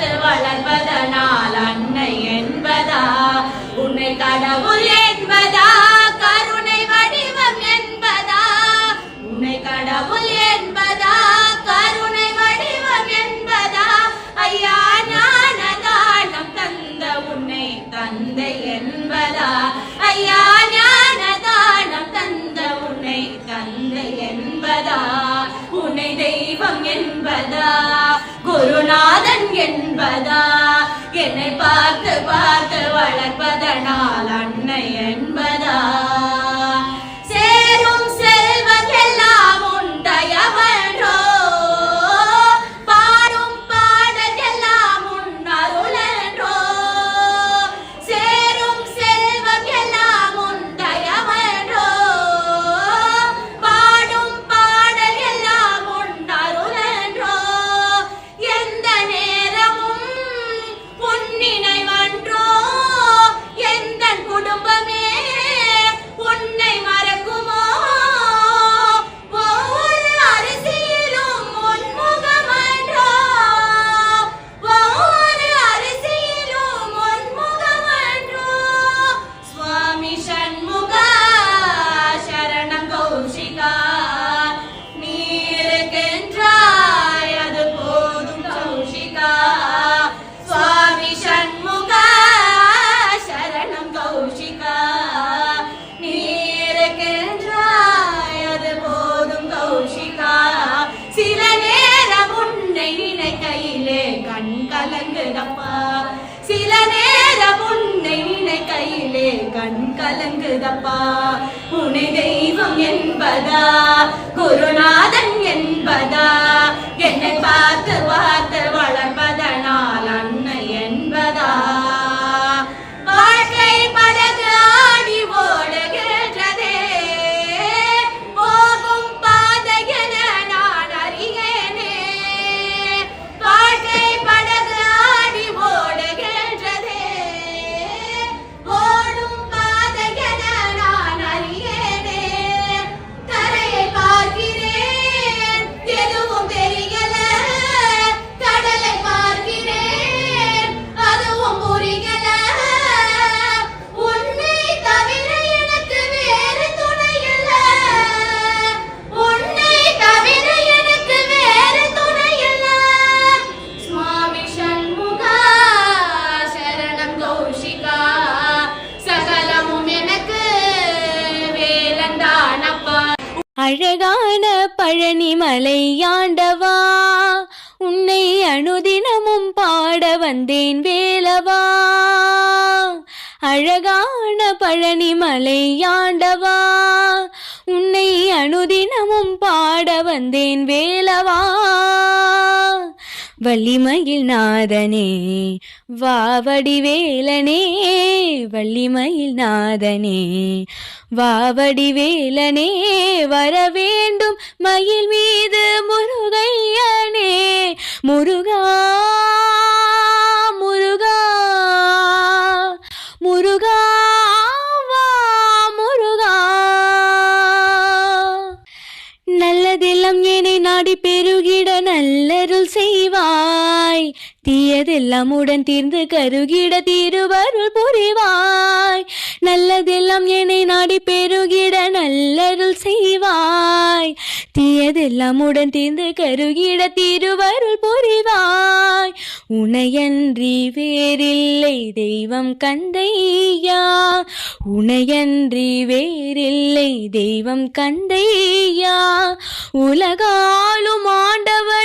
பார்த்து வளர்வதனால் அன்னை என்பதா? உன்னை கடவுள் என்பதா? கருணை வடிவம் என்பதா? உன்னை கடவுள் என்பதா? கருணை வடிவம் என்பதா? ஐயா ஞானதானம் தந்த உன்னை தந்தை என்பதா? ஐயா ஞானதானம் தந்த உன்னை தந்தை என்பதா? உன்னை தெய்வம் என்பதா? குருநாதன் என்பதா? என்னை பார்த்து பார்த்து வளர்ப்பதனால் அன்னை என்பதா கலங்குதப்பா. சில நேரம் உன்னை நினைக்கையிலே கண் கலங்குதப்பா. உனை தெய்வம் என்பதா? குருநாதன் என்பதா? என்னை பார்த்து பார்த்து அழகான பழனிமலை ஆண்டவா உன்னை அனுதினமும் பாட வந்தேன் வேலவா அழகான பழனிமலை ஆண்டவா உன்னை அனுதினமும் பாட வந்தேன் வேலவா. வள்ளிமயில் நாதனே வாவடிவேலனே வள்ளிமயில் நாதனே வாவடிவேலனே வர வேண்டும் மயில் மீது முருகையனே முருகா தீயதெல்லாம் உடன் தீர்ந்து கருகிட தீருவருள் புரிவாய். நல்லதெல்லாம் என்னை நாடி பெருகிட நல்லருள் செய்வாய். தீயதெல்லாம் உடன் தீர்ந்து கருகிட தீருவருள் புரிவாய். உனையன்றி வேறில்லை தெய்வம் கந்தையா. உனையன்றி வேறில்லை தெய்வம் கந்தையா. உலகாலும் ஆண்டவர்